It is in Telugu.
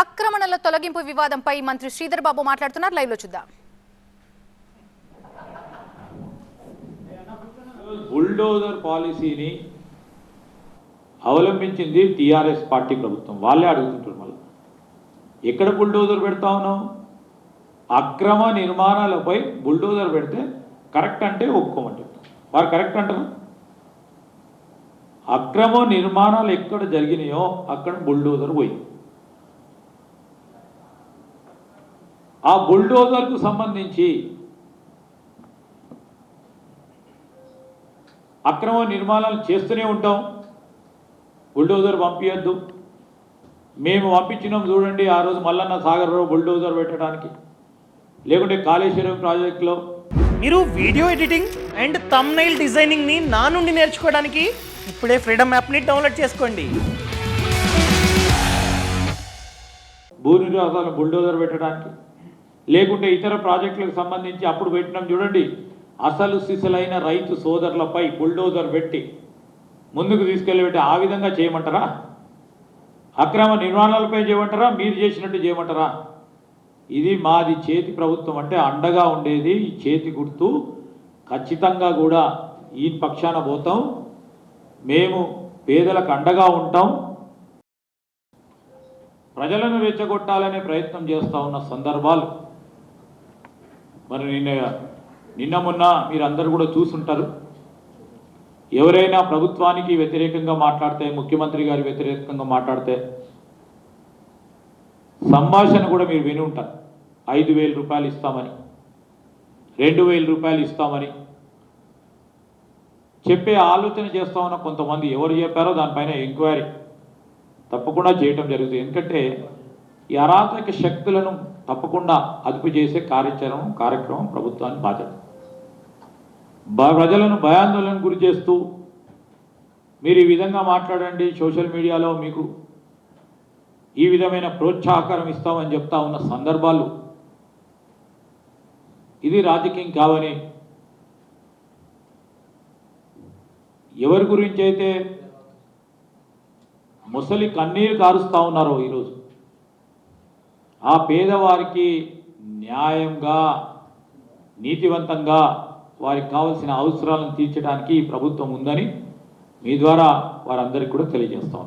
ఆక్రమణల తొలగింపు వివాదంపై మంత్రి శ్రీధర్ బాబు మాట్లాడుతున్నారు. లైవ్లో చూద్దాం. బుల్డోజర్ పాలసీని అవలంబించింది టీఆర్ఎస్ పార్టీ ప్రభుత్వం. వాళ్ళే అడుగుతుంటారు మళ్ళీ. ఎక్కడ బుల్డోజర్ పెడతా ఉన్నావు? అక్రమ నిర్మాణాలపై బుల్డోజర్ పెడితే కరెక్ట్ అంటే ఒప్పుకోమని వారు కరెక్ట్ అంటారు? అక్రమ నిర్మాణాలు ఎక్కడ జరిగినాయో అక్కడ బుల్డోజర్ పోయింది ఆ బుల్డోజర్కు సంబంధించి అక్రమ నిర్మాణాలు చేస్తూనే ఉంటాం. బుల్డోజర్ పంపించద్దు మేము పంపించినాం చూడండి ఆ రోజు మల్లన్న సాగర్లో బుల్డోజర్ పెట్టడానికి. లేకుంటే కాళేశ్వరం ప్రాజెక్టులో. మీరు వీడియో ఎడిటింగ్ అండ్ తమ్నైల్ డిజైనింగ్ని నా నుండి నేర్చుకోవడానికి ఇప్పుడే ఫ్రీడమ్ యాప్ని డౌన్లోడ్ చేసుకోండి. భూ నివాసాలను బుల్డోజర్ పెట్టడానికి. లేకుంటే ఇతర ప్రాజెక్టులకు సంబంధించి అప్పుడు పెట్టినాం చూడండి. అసలు సిసలైన రైతు సోదరులపై బుల్డోజర్ పెట్టి ముందుకు తీసుకెళ్ళి పెట్టి ఆ విధంగా చేయమంటారా? అక్రమ నిర్మాణాలపై చేయమంటారా? మీరు చేసినట్టు చేయమంటారా? ఇది మాది చేతి ప్రభుత్వం అంటే అండగా ఉండేది ఈ చేతి గుర్తు. ఖచ్చితంగా కూడా ఈ పక్షాన పోతాం. మేము పేదలకు అండగా ఉంటాం. ప్రజలను రెచ్చగొట్టాలనే ప్రయత్నం చేస్తూ ఉన్న సందర్భాలు మరి నిన్న నిన్న మొన్న మీరందరూ కూడా చూసుంటారు. ఎవరైనా ప్రభుత్వానికి వ్యతిరేకంగా మాట్లాడితే ముఖ్యమంత్రి గారి వ్యతిరేకంగా మాట్లాడితే సంభాషణ కూడా మీరు విని ఉంటారు. ఐదు వేల రూపాయలు ఇస్తామని రెండు వేల రూపాయలు ఇస్తామని. చెప్పే ఆలోచన చేస్తామన్న కొంతమంది ఎవరు చెప్పారో దానిపైన ఎంక్వైరీ తప్పకుండా చేయటం జరుగుతుంది. ఎందుకంటే ఈ అరాచక శక్తులను తప్పకుండా అదుపు చేసే కార్యాచరణ కార్యక్రమం ప్రభుత్వానికి బాధ్యత. ప్రజలను భయాందోళన గురి చేస్తూ మీరు ఈ విధంగా మాట్లాడండి సోషల్ మీడియాలో మీకు ఈ విధమైన ప్రోత్సాహకరం ఇస్తామని చెప్తా ఉన్న సందర్భాలు. ఇది రాజకీయం కావని ఎవరి గురించి అయితే ముసలి కన్నీరు కారుస్తూ ఉన్నారో ఈరోజు? ఆ పేదవారికి న్యాయంగా నీతివంతంగా వారికి కావలసిన అవసరాలను తీర్చడానికి ప్రభుత్వం ఉందని మీ ద్వారా వారందరికీ కూడా తెలియజేస్తాం